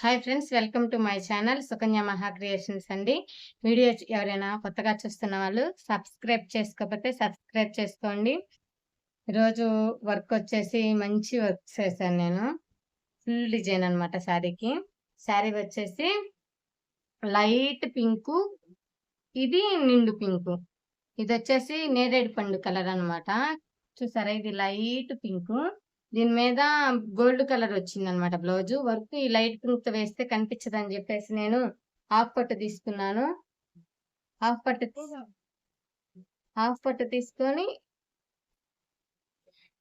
Hi friends welcome to my channel Sukanya Maha creations అండి. Video ఎవరైనా కొత్తగా చూస్తున్న వాళ్ళు సబ్స్క్రైబ్ చేసుకోకపోతే సబ్స్క్రైబ్ చేసుకోండి. ఈరోజు వర్క్ వచ్చేసి మంచి వర్క్ చేశాను నేను. ఫుల్ డిజైన్ అనమాట శారీకి. శారీ వచ్చేసి లైట్ పింకు ఇది నిండు పింకు. ఇది వచ్చేసి నేరేడు పండు కలర్ అనమాట చూసారా? ఇది లైట్ పింకు. దీని మీద గోల్డ్ కలర్ వచ్చింది అనమాట బ్లౌజ్. వర్క్ ఈ లైట్ పింక్తో వేస్తే కనిపించదు అని చెప్పేసి నేను హాఫ్ పట్టు తీసుకున్నాను. హాఫ్ పట్టు హాఫ్ పట్టు తీసుకొని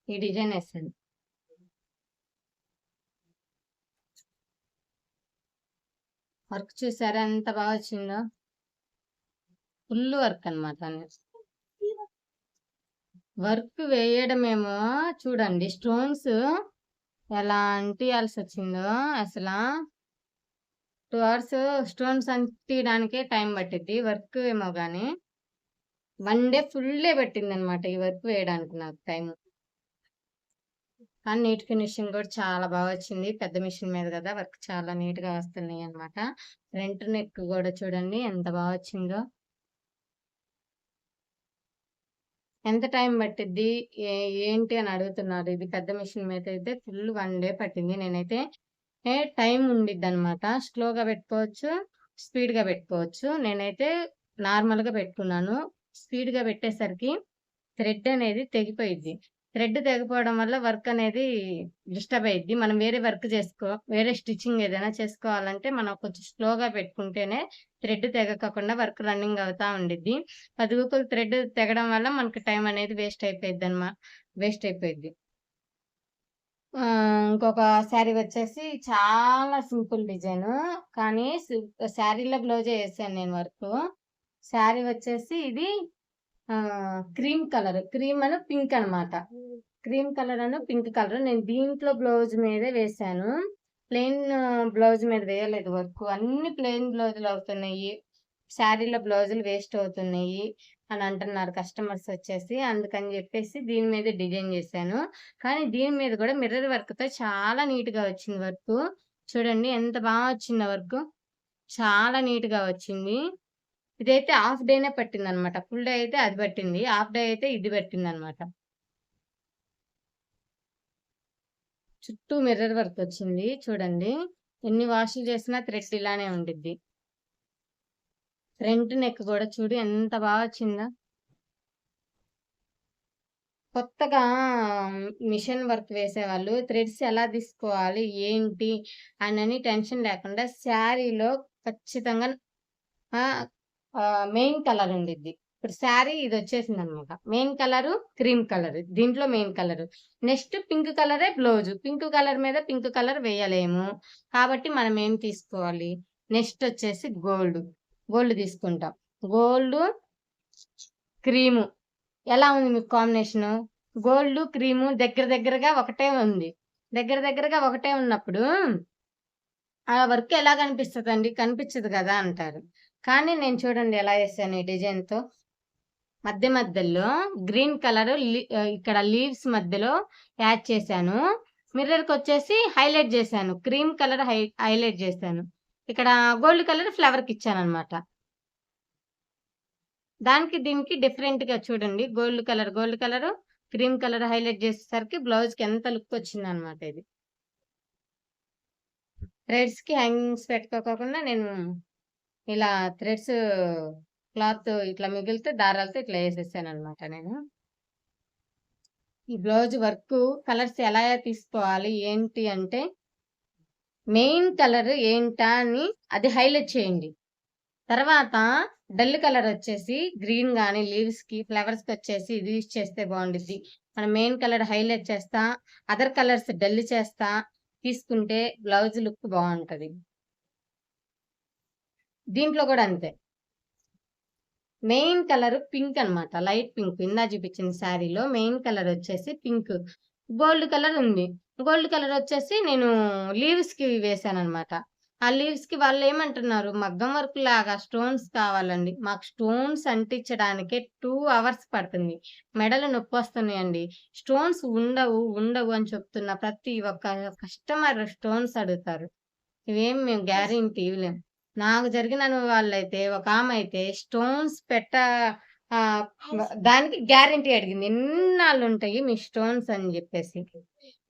ఈ డిజైన్ వేసాను వర్క్ చూసారా? ఎంత బాగా వచ్చిందో. ఫుల్ వర్క్ అనమాట వర్క్ వేయడమేమో చూడండి. స్టోన్స్ ఎలాంటి అంటియాల్సి వచ్చిందో అసలు. టూ అవర్స్ స్టోన్స్ అంటియడానికే టైం పట్టింది వర్క్ ఏమో కానీ వన్ డే ఫుల్లే పట్టింది అనమాట ఈ వర్క్ వేయడానికి నాకు టైం కానీ నీట్ ఫినిషింగ్ కూడా చాలా బాగా వచ్చింది. పెద్ద మిషన్ మీద కదా వర్క్ చాలా నీట్గా వస్తున్నాయి అనమాట ఫ్రంట్ నెక్ కూడా చూడండి ఎంత బాగా వచ్చిందో. ఎంత టైం పట్టిద్ది? ఏంటి అని అడుగుతున్నారు. ఇది పెద్ద మిషన్ మీద అయితే ఫుల్ వన్ డే పట్టింది. నేనైతే టైం ఉండిద్ది అనమాట స్లోగా పెట్టుకోవచ్చు స్పీడ్గా పెట్టుకోవచ్చు. నేనైతే నార్మల్గా పెట్టుకున్నాను. స్పీడ్గా పెట్టేసరికి థ్రెడ్ అనేది తెగిపోయిద్ది. థ్రెడ్ తెగిపోవడం వల్ల వర్క్ అనేది డిస్టర్బ్ అయ్యిద్ది మనం వేరే వర్క్ చేసుకో వేరే స్టిచ్చింగ్ ఏదైనా చేసుకోవాలంటే మనం కొంచెం స్లోగా పెట్టుకుంటేనే థ్రెడ్ తెగకుండా వర్క్ రన్నింగ్ అవుతా ఉండిద్ది. పది రూపాయలు థ్రెడ్ తెగడం వల్ల మనకి టైం అనేది వేస్ట్ అయిపోయింది అనమాట వేస్ట్ అయిపోయింది ఇంకొక శారీ వచ్చేసి చాలా సింపుల్ డిజైన్ కానీ శారీలో బ్లౌజే వేసాను నేను వర్క్. శారీ వచ్చేసి ఇది క్రీమ్ కలర్ క్రీమ్ అని పింక్ అన్నమాట క్రీమ్ కలర్ అని పింక్ కలర్. నేను దీంట్లో బ్లౌజ్ మీదే వేసాను. ప్లెయిన్ బ్లౌజ్ మీద వేయలేదు వర్క్. అన్ని ప్లెయిన్ బ్లౌజులు అవుతున్నాయి. శారీలో బ్లౌజులు వేస్ట్ అవుతున్నాయి అని అంటున్నారు కస్టమర్స్ వచ్చేసి. అందుకని చెప్పేసి దీని మీద డిజైన్ చేశాను. కానీ దీని మీద కూడా మిర్రర్ వర్క్తో చాలా నీట్గా వచ్చింది వర్క్. చూడండి ఎంత బాగా వచ్చింది వర్క్. చాలా నీట్గా వచ్చింది. ఇదైతే హాఫ్ డేనే పట్టింది అనమాట ఫుల్ డే అయితే అది పట్టింది. హాఫ్ డే అయితే ఇది పట్టింది అనమాట చుట్టూ మిర్రర్ వర్క్ వచ్చింది చూడండి. ఎన్ని వాషింగ్ చేసినా థ్రెడ్ ఇలానే ఉండిద్ది. ఫ్రంట్ నెక్ కూడా చూడు ఎంత బాగా వచ్చిందా. కొత్తగా మిషన్ వర్క్ వేసేవాళ్ళు థ్రెడ్స్ ఎలా తీసుకోవాలి ఏంటి అని టెన్షన్ లేకుండా శారీలో ఖచ్చితంగా మెయిన్ కలర్ ఉండిద్ది. ఇప్పుడు శారీ ఇది వచ్చేసింది అనమాట మెయిన్ కలర్ క్రీమ్ కలర్. దీంట్లో మెయిన్ కలర్. నెక్స్ట్ పింక్ కలరే బ్లౌజ్. పింక్ కలర్ మీద పింక్ కలర్ వేయలేము. కాబట్టి మనం ఏం తీసుకోవాలి? నెక్స్ట్ వచ్చేసి గోల్డ్. గోల్డ్ తీసుకుంటాం. Gold cream. ఎలా ఉంది మీకు కాంబినేషన్? గోల్డ్ క్రీము దగ్గర దగ్గరగా ఒకటే ఉంది. దగ్గర దగ్గరగా ఒకటే ఉన్నప్పుడు ఆ వర్క్ ఎలా కనిపిస్తుంది అండి కనిపించదు కదా అంటారు. కానీ నేను చూడండి ఎలా వేసాను ఈ డిజైన్తో మధ్య మధ్యలో గ్రీన్ కలర్ ఇక్కడ లీవ్స్ మధ్యలో యాడ్ చేశాను. మిర్రర్కి వచ్చేసి హైలైట్ చేశాను. క్రీమ్ కలర్ హై హైలైట్ చేశాను. ఇక్కడ గోల్డ్ కలర్ ఫ్లవర్కి ఇచ్చాను అనమాట దానికి దీనికి డిఫరెంట్గా చూడండి. Gold colour gold colour cream colour highlight చేసేసరికి బ్లౌజ్కి ఎంత లుక్ వచ్చింది అనమాట ఇది. థ్రెడ్స్కి హ్యాంగింగ్స్ పెట్టుకోకుండా నేను ఇలా థ్రెడ్స్ క్లాత్ ఇట్లా మిగిలితే దారాలతో ఇట్లా వేసేసాను అనమాట నేను. ఈ బ్లౌజ్ వర్క్ కలర్స్ ఎలా తీసుకోవాలి ఏంటి అంటే మెయిన్ కలర్ ఏంటా అని అది హైలైట్ చేయండి. తర్వాత డల్ కలర్ వచ్చేసి గ్రీన్ కానీ లీవ్స్కి ఫ్లవర్స్కి వచ్చేసి ఇది యూజ్ చేస్తే బాగుండిద్ది. మనం మెయిన్ కలర్ హైలైట్ చేస్తా అదర్ కలర్స్ డల్ చేస్తా తీసుకుంటే బ్లౌజ్ లుక్ బాగుంటుంది. దీంట్లో కూడా అంతే. మెయిన్ కలర్ పింక్ అన్నమాట. Light pink. ఇందా చూపించిన శారీలో మెయిన్ కలర్ వచ్చేసి పింక్. గోల్డ్ కలర్ ఉంది. గోల్డ్ కలర్ వచ్చేసి నేను లీవ్స్కి వేసాను అనమాట ఆ లీవ్స్కి వాళ్ళు ఏమంటున్నారు? మగ్గం వర్క్ లాగా స్టోన్స్ కావాలండి. మాకు స్టోన్స్ అంటించడానికే టూ అవర్స్ పడుతుంది. మెడలు నొప్పి వస్తున్నాయండి. స్టోన్స్ ఉండవు ఉండవు అని చెప్తున్న ప్రతి ఒక్క కస్టమర్ స్టోన్స్ అడుగుతారు. ఇవేం మేము గ్యారెంటీ ఇవ్వలేము నాకు జరిగిన వాళ్ళైతే ఒక ఆమె అయితే స్టోన్స్ పెట్ట ఆ, దానికి గ్యారెంటీ అడిగింది. ఎన్నాళ్ళు ఉంటాయి మీ స్టోన్స్ అని చెప్పేసి.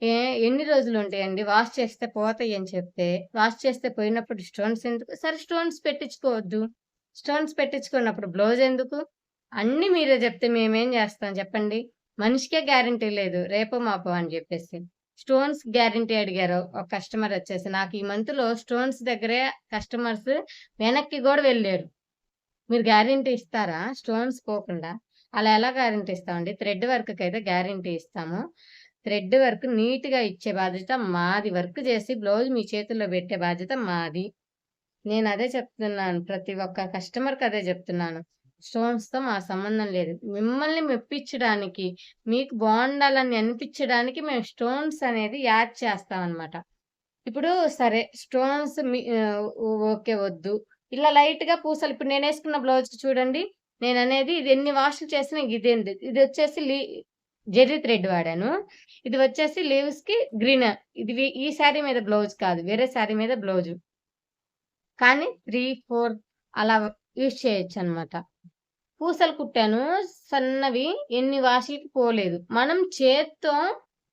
ఏ ఎన్ని రోజులు ఉంటాయండి వాష్ చేస్తే పోతాయి అని చెప్తే వాష్ చేస్తే పోయినప్పుడు స్టోన్స్ ఎందుకు? సరే స్టోన్స్ పెట్టించుకోవద్దు. స్టోన్స్ పెట్టించుకున్నప్పుడు బ్లౌజ్ ఎందుకు? అన్ని మీరే చెప్తే మేమేం చేస్తాం చెప్పండి. మనిషికే గ్యారెంటీ లేదు. రేపు మాపో అని చెప్పేసి. స్టోన్స్ గ్యారెంటీ అడిగారు. ఒక కస్టమర్ వచ్చేసి నాకు ఈ మంత్లో స్టోన్స్ దగ్గరే కస్టమర్స్ వెనక్కి కూడా వెళ్ళారు. మీరు గ్యారెంటీ ఇస్తారా? స్టోన్స్ పోకుండా. అలా ఎలా గ్యారెంటీ ఇస్తామండి? థ్రెడ్ వర్క్కి అయితే గ్యారెంటీ ఇస్తాము. థ్రెడ్ వర్క్ నీట్గా ఇచ్చే బాధ్యత మాది. వర్క్ చేసి బ్లౌజ్ మీ చేతుల్లో పెట్టే బాధ్యత మాది. నేను అదే చెప్తున్నాను. ప్రతి ఒక్క కస్టమర్కి అదే చెప్తున్నాను. స్టోన్స్తో మా సంబంధం లేదు. మిమ్మల్ని మెప్పించడానికి మీకు బాగుండాలని అనిపించడానికి మేము స్టోన్స్ అనేది యాడ్ చేస్తాం అన్నమాట ఇప్పుడు సరే స్టోన్స్ ఓకే వద్దు. ఇలా లైట్గా పూసలు ఇప్పుడు నేను వేసుకున్న బ్లౌజ్ చూడండి. నేను అనేది ఇది ఎన్ని వాష్లు చేసినా ఇదేంటి ఇది వచ్చేసి లీ జెర్రీ థ్రెడ్ వాడాను. ఇది వచ్చేసి లీవ్స్కి గ్రీన్ ఇది ఈ శారీ మీద బ్లౌజ్ కాదు వేరే శారీ మీద బ్లౌజ్. కానీ త్రీ ఫోర్ అలా యూజ్ చేయొచ్చు అన్నమాట పూసలు కుట్టాను సన్నవి ఎన్ని వాషులకి పోలేదు. మనం చేత్తో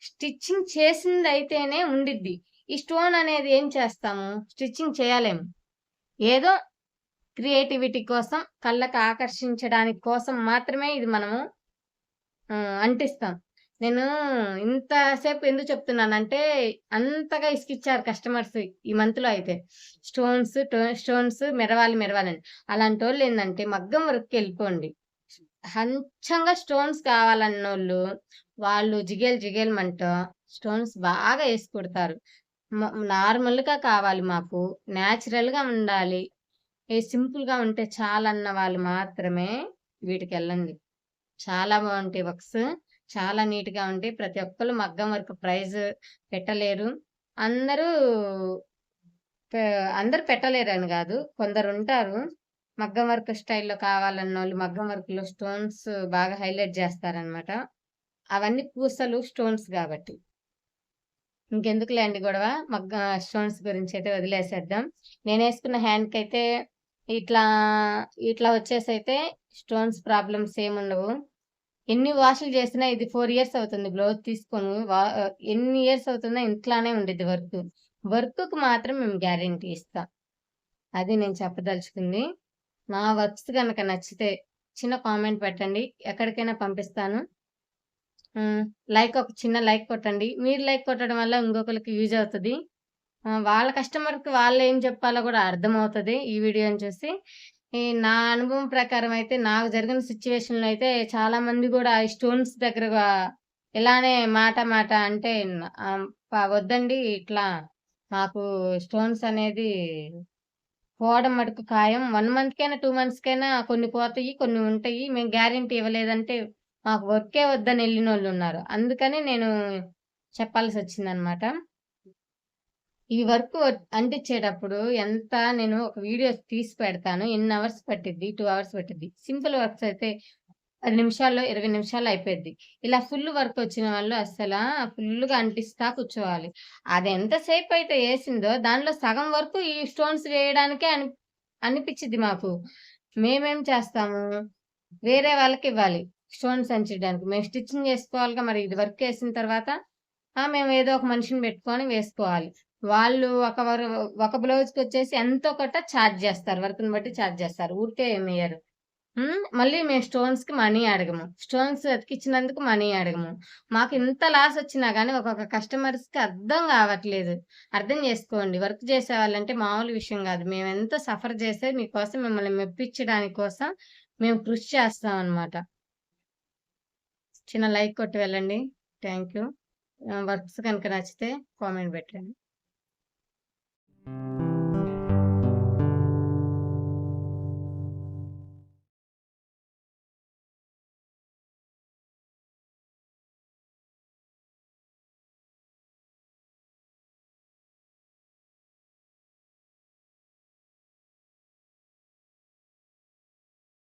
స్టిచ్చింగ్ చేసింది అయితేనే ఉండిద్ది. ఈ స్టోన్ అనేది ఏం చేస్తాము? స్టిచ్చింగ్ చేయలేము ఏదో క్రియేటివిటీ కోసం కళ్ళకు ఆకర్షించడానికి కోసం మాత్రమే ఇది మనము అంటిస్తాం. నేను ఇంతసేపు ఎందుకు చెప్తున్నానంటే అంతగా ఇసుకిచ్చారు కస్టమర్స్ ఈ మంత్లో అయితే. స్టోన్స్ స్టోన్స్ మెరవాలి మెరవాలని. అలాంటి వాళ్ళు ఏంటంటే మగ్గం వరకు వెళ్ళిపోండి. హంచంగా స్టోన్స్ కావాలన్నోళ్ళు వాళ్ళు జిగేల్ జిగేల్మంట స్టోన్స్ బాగా వేసి కొడతారు. నార్మల్గా కావాలి మాకు న్యాచురల్గా ఉండాలి. ఏ సింపుల్గా ఉంటే చాలన్న వాళ్ళు మాత్రమే వీటికి వెళ్ళండి. చాలా బాగుంటాయి వర్క్స్. చాలా నీట్గా ఉంటాయి ప్రతి ఒక్కరు మగ్గం వర్క్ ప్రైజ్ పెట్టలేరు. అందరూ పె- అందరు పెట్టలేరు అని కాదు కొందరు ఉంటారు. మగ్గం వర్క్ స్టైల్లో కావాలన్న వాళ్ళు మగ్గం వర్క్లో స్టోన్స్ బాగా హైలైట్ చేస్తారనమాట అవన్నీ పూసలు స్టోన్స్ కాబట్టి. ఇంకెందుకులే అండి గొడవ? మగ్గ స్టోన్స్ గురించి అయితే వదిలేసేద్దాం. నేను వేసుకున్న హ్యాండ్కి అయితే ఇట్లా ఇట్లా వచ్చేసి అయితే స్టోన్స్ ప్రాబ్లమ్స్ ఏముండవు. ఎన్ని వాషులు చేసినా ఇది ఫోర్ ఇయర్స్ అవుతుంది బ్లౌజ్ తీసుకొని వా- ఎన్ని ఇయర్స్ అవుతుందో ఇంట్లానే ఉండేది వర్క్. వర్క్కి మాత్రం మేము గ్యారంటీ ఇస్తాం. అది నేను చెప్పదలుచుకుంది. నా వర్క్స్ కనుక నచ్చితే చిన్న కామెంట్ పెట్టండి. ఎక్కడికైనా పంపిస్తాను. లైక్ ఒక చిన్న లైక్ కొట్టండి. మీరు లైక్ కొట్టడం వల్ల ఇంకొకరికి యూజ్ అవుతుంది. వాళ్ళ కస్టమర్కి వాళ్ళు ఏం చెప్పాలో కూడా అర్థమవుతుంది ఈ వీడియోని చూసి. ఈ నా అనుభవం ప్రకారం అయితే నాకు జరిగిన సిచ్యువేషన్లో అయితే చాలా మంది కూడా ఈ స్టోన్స్ దగ్గర ఇలానే మాట మాట అంటే వద్దండి ఇట్లా మాకు స్టోన్స్ అనేది పోవడం మటుకు ఖాయం. వన్ మంత్ కైనా టూ మంత్స్ కైనా కొన్ని పోతాయి కొన్ని ఉంటాయి. మేము గ్యారెంటీ ఇవ్వలేదంటే మాకు వర్కే వద్దని వెళ్ళిన వాళ్ళు ఉన్నారు. అందుకని నేను చెప్పాల్సి వచ్చిందనమాట. ఈ వర్క్ అంటించేటప్పుడు ఎంత నేను ఒక వీడియో తీసి పెడతాను ఎన్ని అవర్స్ పట్టిద్ది టూ అవర్స్ పట్టిద్ది. సింపుల్ వర్క్స్ అయితే పది నిమిషాల్లో ఇరవై నిమిషాల్లో అయిపోయింది ఇలా ఫుల్ వర్క్ వచ్చిన వాళ్ళు అసలు ఫుల్గా అంటిస్తా కూర్చోవాలి. అది ఎంతసేపు అయితే వేసిందో దానిలో సగం వరకు ఈ స్టోన్స్ వేయడానికే అని అనిపించింది మాకు. మేమేం చేస్తాము? వేరే వాళ్ళకి ఇవ్వాలి స్టోన్స్ అంచడానికి మేము స్టిచ్చింగ్ చేసుకోవాలిగా మరి ఇది వర్క్ వేసిన తర్వాత మేము ఏదో ఒక మనిషిని పెట్టుకొని వేసుకోవాలి. వాళ్ళు ఒక ఒక బ్లౌజ్కి వచ్చేసి ఎంతో కొట్ట ఛార్జ్ చేస్తారు. వర్క్ని బట్టి ఛార్జ్ చేస్తారు. ఊరికే ఏమి మళ్ళీ మేము స్టోన్స్కి మనీ అడగము. స్టోన్స్ అతికిచ్చినందుకు మనీ అడగము. మాకు ఇంత లాస్ వచ్చినా కానీ ఒక్కొక్క కస్టమర్స్కి అర్థం కావట్లేదు. అర్థం చేసుకోండి. వర్క్ చేసే వాళ్ళంటే మామూలు విషయం కాదు. మేము ఎంత సఫర్ చేస్తే మీకోసం మిమ్మల్ని మెప్పించడానికి కోసం మేము కృషి చేస్తాం అన్నమాట. చిన్న లైక్ కొట్టి వెళ్ళండి. థ్యాంక్ యూ వర్క్స్ కనుక నచ్చితే కామెంట్ పెట్టండి. Thank you.